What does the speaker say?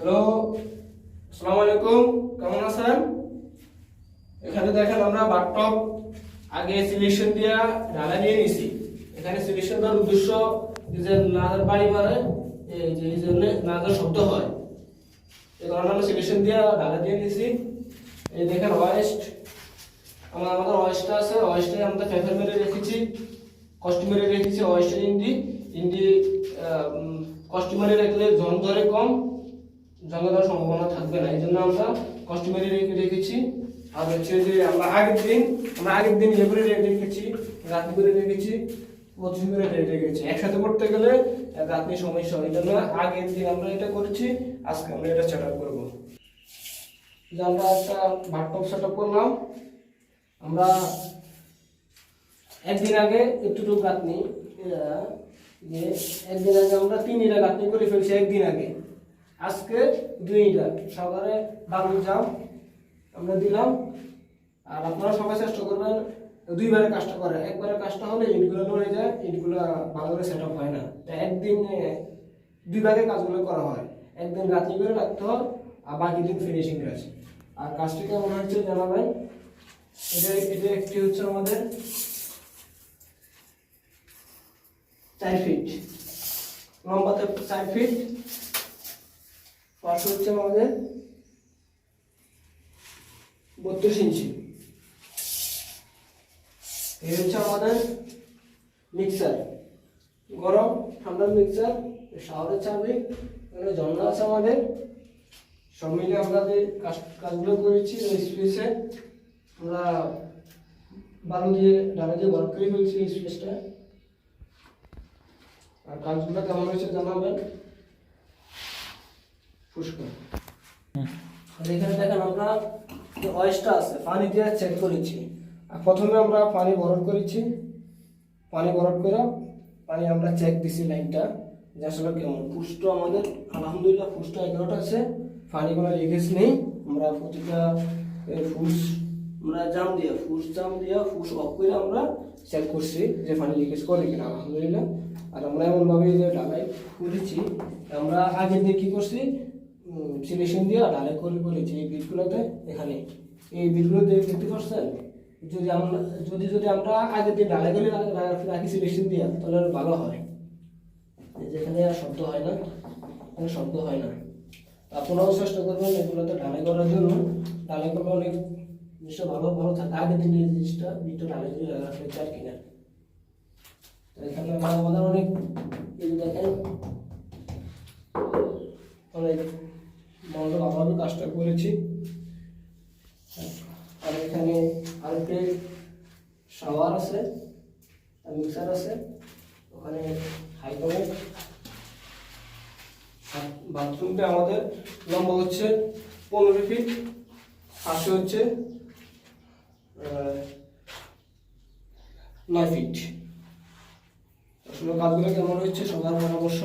Hello আসসালামু আলাইকুম কেমন আছেন? এখানে দেখেন আমরা বাথটব, আগে সিলেকশন দিয়া ঢালা নিয়ে নিছি। এখানে সিলেকশন দেওয়ার উদ্দেশ্য যে নাজার বাড়ি মারে এই জন্য নাজার শব্দ হয়। এই কারণে আমরা সিলেকশন দিয়া ঢালা দিয়ে নিছি। এই দেখেন ওয়েস্ট আমার আমাদের ওয়েস্টটা আছে ওয়েস্টে আমরা পেপার মেরে রেখেছি কস্টিমারে রেখেছি ওয়েস্টের ইন্ডি ইন্ডি কস্টিমারে রাখলে জং ধরে কম। জং ধরার সম্ভাবনা থাকবে না। এই জন্য আমরা কস্টিমারে রেখে রেখেছি। আর হচ্ছে যে আমরা আগের দিন, আমরা আগের দিন করে রেখে রেখেছি রাত্রি করে রেখেছি পঁচিশ করে রেখে রেখেছি। একসাথে করতে গেলে রাত্রি সমস্যা হয় জন্য আগের দিন আমরা এটা করেছি, আজকে আমরা এটা সেট আপ করব আমরা একটা বাথটব সেট আপ করলাম। আমরা একদিন আগে একটু গাঁথনি যে একদিন আগে আমরা তিন ইটা গাঁথনি করে ফেলছি একদিন আগে। আজকে দুই ইটা সকালে বালুর জাম আমরা দিলাম। আর আপনারা সবাই চেষ্টা করবেন দুইবারে কাজটা করে একবারে কাজটা হলে ইটগুলো নড়ে যায়, ইটগুলো ভালো করে সেট আপ হয় না। তো একদিন দুই ভাগে কাজগুলো করা হয়। একদিন গাঁথনি করে রাখতে হয়, আর বাকি দিন ফিনিশিং কাজ আর কাজটি কেমন হচ্ছে জানাবেন? এটা এটা একটি হচ্ছে আমাদের চার ফিট লম্বাতে চার ফিট পাশে হচ্ছে আমাদের বত্রিশ ইঞ্চি। এই হচ্ছে আমাদের মিক্সার গরম ঠান্ডার মিক্সার শাওয়ারের চাবি, এখানে ঝর্ণা আছে আমাদের। সব মিলে আমরা যে কাজ কাজগুলো করেছি স্পেসে আমরা বালু দিয়ে, ডালা দিয়ে ভর করে ফেলছি স্পেসটা আর কাজগুলো কেমন হয়েছে জানাবেন। পুষ্কর। আর দেখেন আমরা যে অয়েসটা আছে, পানি দিয়ে চেক করেছি। আর প্রথমে আমরা পানি বরফ করেছি। পানি বরফ করে পানি আমরা চেক দিছি লাইনটা, যে আসলে কেমন। পুষ্ট আমাদের, আলহামদুলিল্লাহ পুষ্ট এগারোটা আছে। পানি কোনো লিকেজ নেই। আমরা প্রতিটা ফুস, আমরা জাম দিয়ে, ফুস জাম দিয়ে, ফুস অফ করে আমরা চেক করছি যে পানি লিকেজ করে কিনা, আলহামদুলিল্লাহ। আর আমরা এমনভাবে যে ডালাই করেছি, আমরা আগের দিন কী করছি? সিলেকশন দিয়ে ডালাই করে করেছি এই বিটগুলোতে এখানে, এই বিটগুলো দেখতে পাচ্ছেন যদি আমরা, যদি যদি আমরা আগের দিন ডালাই করে রাখি সিলেকশন দিয়ে, তাহলে আরও ভালো হয়। যেখানে আর শব্দ হয় না কোনো শব্দ হয় না। আপনারাও চেষ্টা করবেন এগুলোতে ঢালাই করার জন্য। ঢালাই করলে অনেক জিনিসটা ভালো ভালো থাকে। আগের দিন জিনিসটা বিটটা ঢালাই করে রাখলে চার কিনা এখানে আমাদের অনেক কাজটা আর এখানে আরেকটি শাওয়ার আছে মিক্সার আছে। ওখানে হাইকমে বাথরুমটা আমাদের লম্বা হচ্ছে পনেরো ফিট পাশে হচ্ছে নয় ফিট আসলে কাজগুলো কেমন হচ্ছে সবার পরামর্শ।